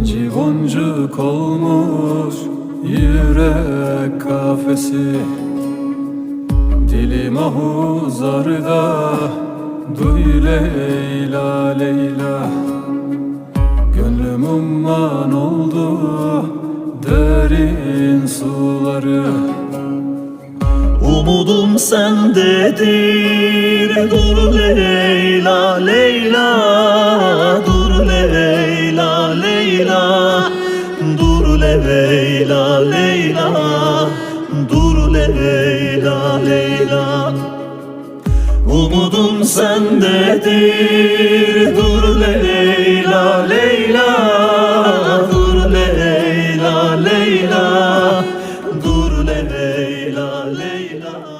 İnci boncuk olmuş yürek kafesi. Dili mahuzarda duy Leyla Leyla. Gönlüm umman oldu derin suları. Umudum sendedir dur Leyla Leyla. Leyla Dur Leyla Leyla Dur Leyla Leyla. Umudum sendedir Dur Leyla Leyla Dur Leyla Leyla Dur Leyla Leyla.